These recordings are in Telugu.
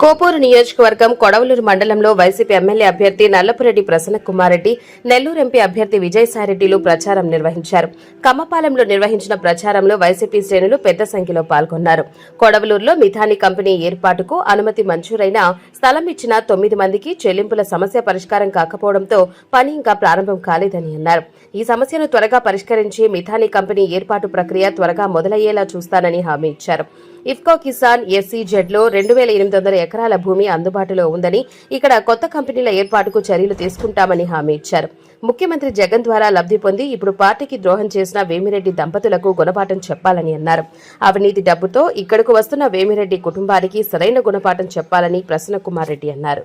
కోపూరు నియోజకవర్గం కొడవలూరు మండలంలో వైసీపీ ఎమ్మెల్యే అభ్యర్థి నల్లపురెడ్డి ప్రసన్నకుమారెడ్డి నెల్లూరు ఎంపీ అభ్యర్థి విజయసాయిరెడ్డిలు ప్రచారం నిర్వహించారు. కమ్మపాలెంలో నిర్వహించిన ప్రచారంలో వైసీపీ శ్రేణులు పెద్ద సంఖ్యలో పాల్గొన్నారు. కొడవలూరులో మిథాని కంపెనీ ఏర్పాటుకు అనుమతి మంజూరైన స్థలం ఇచ్చిన తొమ్మిది మందికి చెల్లింపుల సమస్య పరిష్కారం కాకపోవడంతో పని ఇంకా ప్రారంభం కాలేదని అన్నారు. ఈ సమస్యను త్వరగా పరిష్కరించి మిథాని కంపెనీ ఏర్పాటు ప్రక్రియ త్వరగా మొదలయ్యేలా చూస్తానని హామీ ఇచ్చారు. ఇఫ్కో కిసాన్ ఎస్సీజెడ్లో రెండు వేల ఎనిమిది వందల ఎకరాల భూమి అందుబాటులో ఉందని ఇక్కడ కొత్త కంపెనీల ఏర్పాటుకు చర్యలు తీసుకుంటామని హామీ ఇచ్చారు. ముఖ్యమంత్రి జగన్ ద్వారా లబ్ధి పొంది ఇప్పుడు పార్టీకి ద్రోహం చేసిన వేమిరెడ్డి దంపతులకు గుణపాఠం చెప్పాలని అన్నారు. అవినీతి డబ్బుతో ఇక్కడకు వస్తున్న వేమిరెడ్డి కుటుంబానికి సరైన గుణపాఠం చెప్పాలని ప్రసన్న కుమార్ రెడ్డి అన్నారు.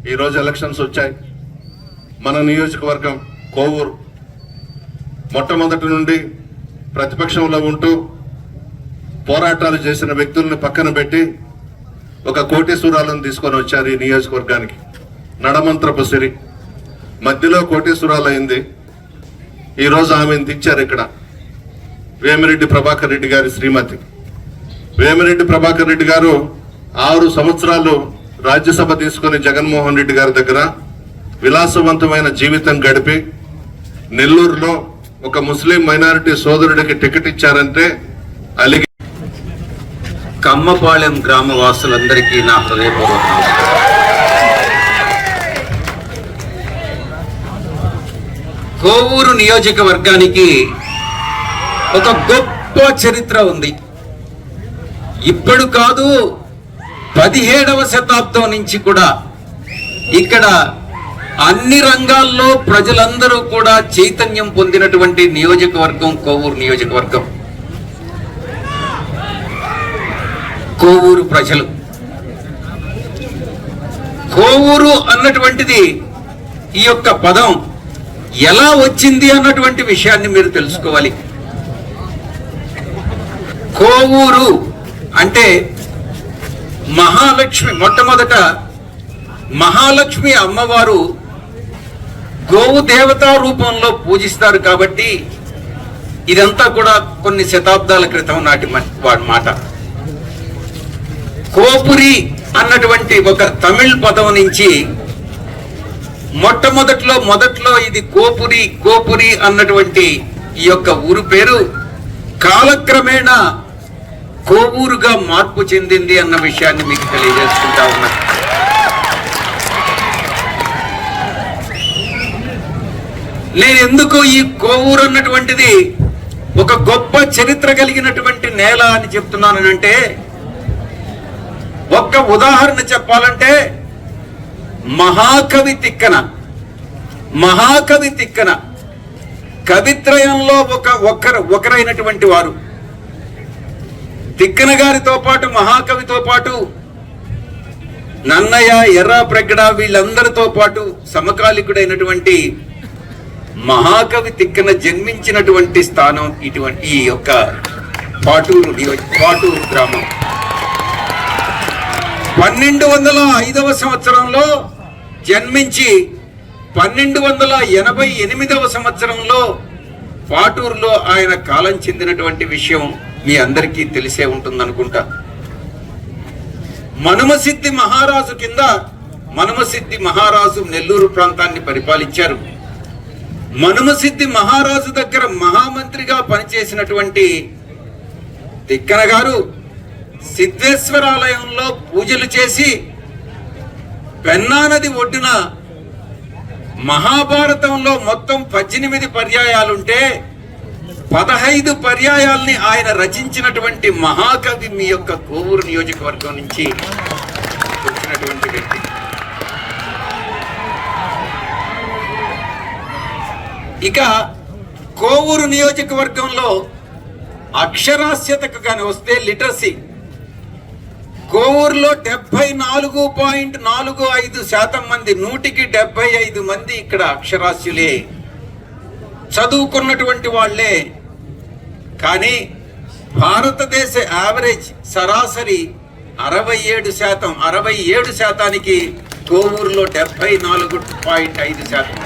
ఈ రోజు ఎలక్షన్స్ వచ్చాయి. మన నియోజకవర్గం కోవూరు మొట్టమొదటి నుండి ప్రతిపక్షంలో ఉంటూ పోరాటాలు చేసిన వ్యక్తుల్ని పక్కన పెట్టి ఒక కోటేశ్వరాలను తీసుకొని వచ్చారు ఈ నియోజకవర్గానికి. నడమంత్రపు సిరి. మధ్యలో కోటేశ్వరాలు అయింది. ఈరోజు ఆమెను తెచ్చారు ఇక్కడ. వేమిరెడ్డి ప్రభాకర్ రెడ్డి గారి శ్రీమతి. వేమిరెడ్డి ప్రభాకర్ రెడ్డి గారు ఆరు సంవత్సరాలు రాజ్యసభ తీసుకుని జగన్మోహన్ రెడ్డి గారి దగ్గర విలాసవంతమైన జీవితం గడిపి నెల్లూరులో ఒక ముస్లిం మైనారిటీ సోదరుడికి టికెట్ ఇచ్చారంటే అలిగి కమ్మపాళెం గ్రామ వాసులందరికీ నా హృదయపూర్వక కోవూరు నియోజకవర్గానికి ఒక గొప్ప చరిత్ర ఉంది. ఇప్పుడు కాదు పదిహేడవ శతాబ్దం నుంచి కూడా ఇక్కడ అన్ని రంగాల్లో ప్రజలందరూ కూడా చైతన్యం పొందినటువంటి నియోజకవర్గం కోవూరు నియోజకవర్గం. కోవూరు ప్రజలు. కోవూరు అన్నటువంటిది ఈ యొక్క పదం ఎలా వచ్చింది అన్నటువంటి విషయాన్ని మీరు తెలుసుకోవాలి. కోవూరు అంటే మహాలక్ష్మి మొట్టమొదట మహాలక్ష్మి అమ్మవారు గోవు దేవతా రూపంలో పూజిస్తారు కాబట్టి ఇదంతా కూడా కొన్ని శతాబ్దాల క్రితం నాటి మ- వాడి మాట. కోపురి అన్నటువంటి ఒక తమిళ్ పదం నుంచి మొట్టమొదట్లో మొదట్లో ఇది కోపురి కోపురి అన్నటువంటి ఈ యొక్క ఊరు పేరు కాలక్రమేణా కోవూరుగా మార్పు చెందింది అన్న విషయాన్ని మీకు తెలియజేసుకుంటా ఉన్నా. నేను ఎందుకు ఈ కోవూరు అన్నటువంటిది ఒక గొప్ప చరిత్ర కలిగినటువంటి నేల అని చెప్తున్నానంటే ఒక్క ఉదాహరణ చెప్పాలంటే మహాకవి తిక్కన మహాకవి తిక్కన కవిత్రయంలో ఒక ఒకరు ఒకరైనటువంటి వారు. తిక్కన గారితో పాటు మహాకవితో పాటు నన్నయ్య ఎర్ర ప్రగడ వీళ్ళందరితో పాటు సమకాలికుడైనటువంటి మహాకవి తిక్కన జన్మించినటువంటి స్థానం ఇటువంటి ఈ యొక్క పాటూరు పాటూరు గ్రామం. పన్నెండు వందల ఐదవ సంవత్సరంలో జన్మించి పన్నెండు వందల ఎనభై ఎనిమిదవ సంవత్సరంలో పాటూరులో ఆయన కాలం చెందినటువంటి విషయం మీ అందరికీ తెలిసే ఉంటుందనుకుంటా. మనుమసిద్ధి మహారాజు కింద మనుమసిద్ధి మహారాజు నెల్లూరు ప్రాంతాన్ని పరిపాలించారు. మనుమసిద్ధి మహారాజు దగ్గర మహామంత్రిగా పనిచేసినటువంటి తిక్కన గారు సిద్ధేశ్వరాలయంలో పూజలు చేసి పెన్నానది ఒడ్డున మహాభారతంలో మొత్తం పద్దెనిమిది పర్యాయాలుంటే పదహైదు పర్యాయాల్ని ఆయన రచించినటువంటి మహాకవి మీ యొక్క కోవూరు నియోజకవర్గం నుంచి వచ్చినటువంటి వ్యక్తి. ఇక కోవూరు నియోజకవర్గంలో అక్షరాస్యతకు కానీ వస్తే లిటరసీ కోవూరులో డెబ్బై నాలుగు పాయింట్ నాలుగు ఐదు శాతం మంది నూటికి డెబ్బై ఐదు మంది ఇక్కడ అక్షరాస్యులే. చదువుకున్నటువంటి వాళ్ళే. కానీ భారతదేశ యావరేజ్ సరాసరి అరవై ఏడు శాతం అరవై ఏడు శాతానికి కోవూరులో డెబ్బై నాలుగు పాయింట్ ఐదు శాతం.